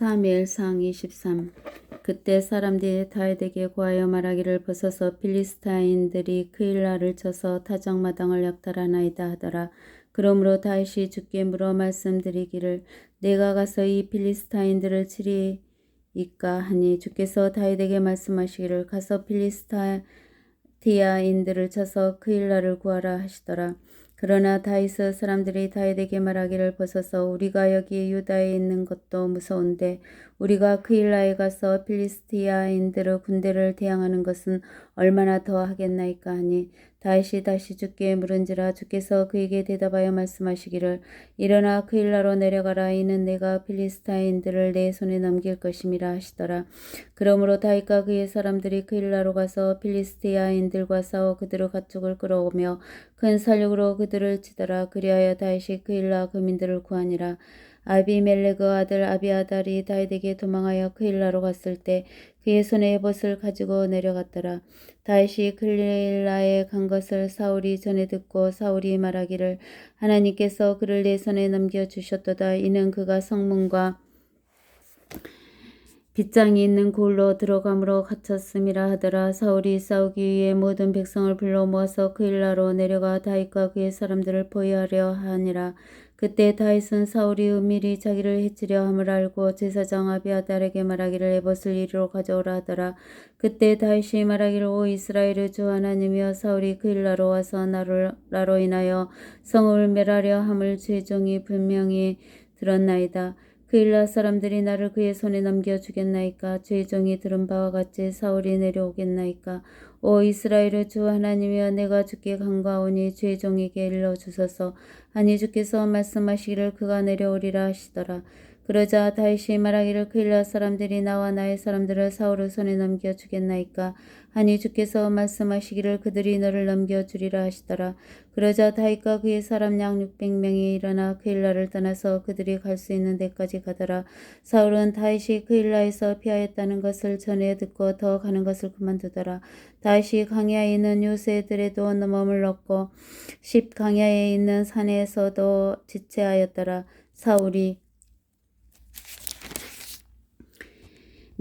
사무엘상 23 그때 사람들이 다윗에게 구하여 말하기를 벗어서 필리스타인들이 크일라를 쳐서 타작마당을 약탈하나이다 하더라. 그러므로 다윗이 주께 물어 말씀드리기를 내가 가서 이 필리스타인들을 치리이까 하니 주께서 다윗에게 말씀하시기를 가서 필리스타인들을 쳐서 크일라를 구하라 하시더라. 그러나 다윗의 사람들이 다윗에게 말하기를 벗어서 우리가 여기 유다에 있는 것도 무서운데 우리가 크일라에 가서 필리스티아인들의 군대를 대항하는 것은 얼마나 더 하겠나이까 하니 다윗이 다시 주께 물은지라 주께서 그에게 대답하여 말씀하시기를 일어나 크일라로 내려가라. 이는 내가 필리스타인들을 내 손에 넘길 것임이라 하시더라. 그러므로 다윗과 그의 사람들이 크일라로 가서 필리스티아인들과 싸워 그들의 가축을 끌어오며 큰 살육으로 그들을 치더라. 그리하여 다윗이 크일라 그민들을 구하니라 아비멜레그 아들 아비아달이 다윗에게 도망하여 크일라로 갔을 때 그의 손에 에봇을 가지고 내려갔더라. 다윗이 클레일라에 간 것을 사울이 전에 듣고 사울이 말하기를 하나님께서 그를 내 손에 넘겨 주셨도다. 이는 그가 성문과 빗장이 있는 골로 들어감으로 갇혔음이라 하더라. 사울이 싸우기 위해 모든 백성을 불러 모아서 그일라로 내려가 다윗과 그의 사람들을 포위하려 하니라. 그때 다윗은 사울이 은밀히 자기를 해치려 함을 알고 제사장 아비아달에게 말하기를 에봇을 이리로 가져오라 하더라. 그때 다윗이 말하기를 오 이스라엘의 주 하나님이여 사울이 그일라로 와서 나로, 나로 인하여 성을 멸하려 함을 죄종이 분명히 들었나이다. 그일라 사람들이 나를 그의 손에 넘겨 주겠나이까? 죄종이 들은 바와 같이 사울이 내려오겠나이까? 오 이스라엘의 주 하나님이여 내가 주께 간과오니 죄종에게 일러 주소서. 아니 주께서 말씀하시기를 그가 내려오리라 하시더라 그러자 다윗이 말하기를 그일라 사람들이 나와 나의 사람들을 사울의 손에 넘겨 주겠나이까? 하니 주께서 말씀하시기를 그들이 너를 넘겨 주리라 하시더라. 그러자 다윗과 그의 사람 양 600명이 일어나 그일라를 떠나서 그들이 갈 수 있는 데까지 가더라. 사울은 다윗이 그일라에서 피하였다는 것을 전해 듣고 더 가는 것을 그만두더라. 다윗이 강야에 있는 요새들에도 머물렀고 십 강야에 있는 산에서도 지체하였더라. 사울이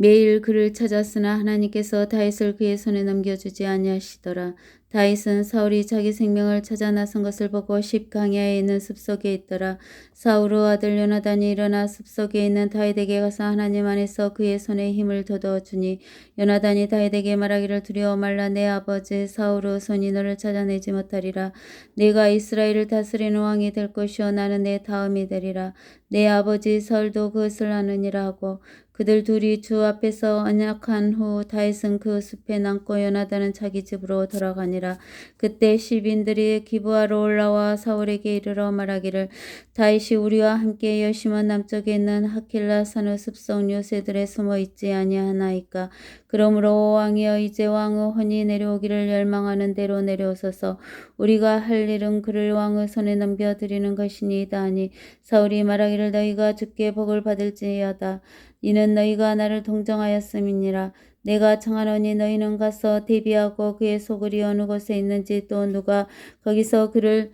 매일 그를 찾았으나 하나님께서 다윗을 그의 손에 넘겨주지 아니하시더라. 다윗은 사울이 자기 생명을 찾아 나선 것을 보고 십 강야에 있는 숲속에 있더라. 사울의 아들 요나단이 일어나 숲속에 있는 다윗에게 가서 하나님 안에서 그의 손에 힘을 돋워 주니 요나단이 다윗에게 말하기를 두려워 말라 내 아버지 사울의 손이 너를 찾아내지 못하리라. 내가 이스라엘을 다스리는 왕이 될 것이요 나는 내 다음이 되리라. 내 아버지 설도 그것을 아느니라 하고 그들 둘이 주 앞에서 언약한 후 다윗은 그 숲에 남고 연하다는 자기 집으로 돌아가니라. 그때 시빈들이 기부하러 올라와 사울에게 이르러 말하기를 다윗이 우리와 함께 여시몬 남쪽에 있는 하킬라 산의 숲속 요새들에 숨어 있지 아니하나이까. 그러므로 왕이여 이제 왕의 혼이 내려오기를 열망하는 대로 내려오소서. 우리가 할 일은 그를 왕의 손에 넘겨드리는 것이니이다 하니 사울이 말하기를 너희가 주께 복을 받을지어다. 이는 너희가 나를 동정하였음이니라. 내가 청하노니 너희는 가서 대비하고 그의 소굴이 어느 곳에 있는지 또 누가 거기서 그를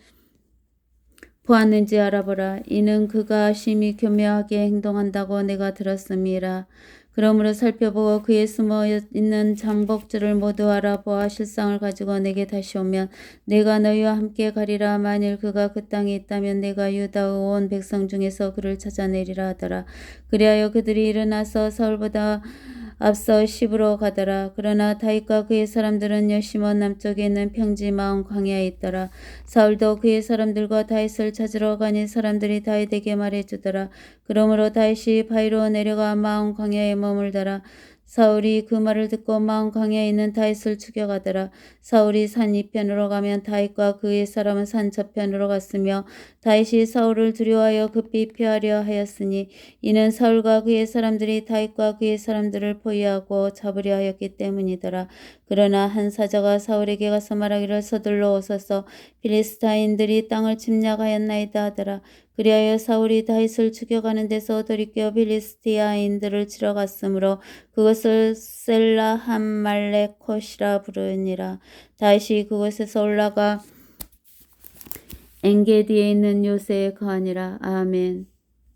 보았는지 알아보라. 이는 그가 심히 교묘하게 행동한다고 내가 들었음이라. 그러므로 살펴보고 그의 숨어 있는 장복들을 모두 알아보아 실상을 가지고 내게 다시 오면 내가 너희와 함께 가리라. 만일 그가 그 땅에 있다면 내가 유다의 온 백성 중에서 그를 찾아내리라 하더라. 그리하여 그들이 일어나서 서울보다 앞서 시부로 가더라. 그러나 다윗과 그의 사람들은 여시몬 남쪽에 있는 평지 마음 광야에 있더라. 사울도 그의 사람들과 다윗을 찾으러 가니 사람들이 다윗에게 말해주더라. 그러므로 다윗이 바위로 내려가 마음 광야에 머물더라. 사울이 그 말을 듣고 마음 광야에 있는 다윗을 추격하더라. 사울이 산 이편으로 가면 다윗과 그의 사람은 산 저편으로 갔으며 다윗이 사울을 두려워하여 급히 피하려 하였으니 이는 사울과 그의 사람들이 다윗과 그의 사람들을 포위하고 잡으려 하였기 때문이더라. 그러나 한 사자가 사울에게 가서 말하기를 서둘러 오소서 필리스타인들이 땅을 침략하였나이다 하더라. 그리하여 사울이 다윗을 추격하는 데서 돌이켜 필리스티아인들을 치러 갔으므로 그것을 셀라 함말레콧이라 부르니라. 다윗이 그곳에서 올라가 엔게디에 있는 요새에 거하니라. 아멘.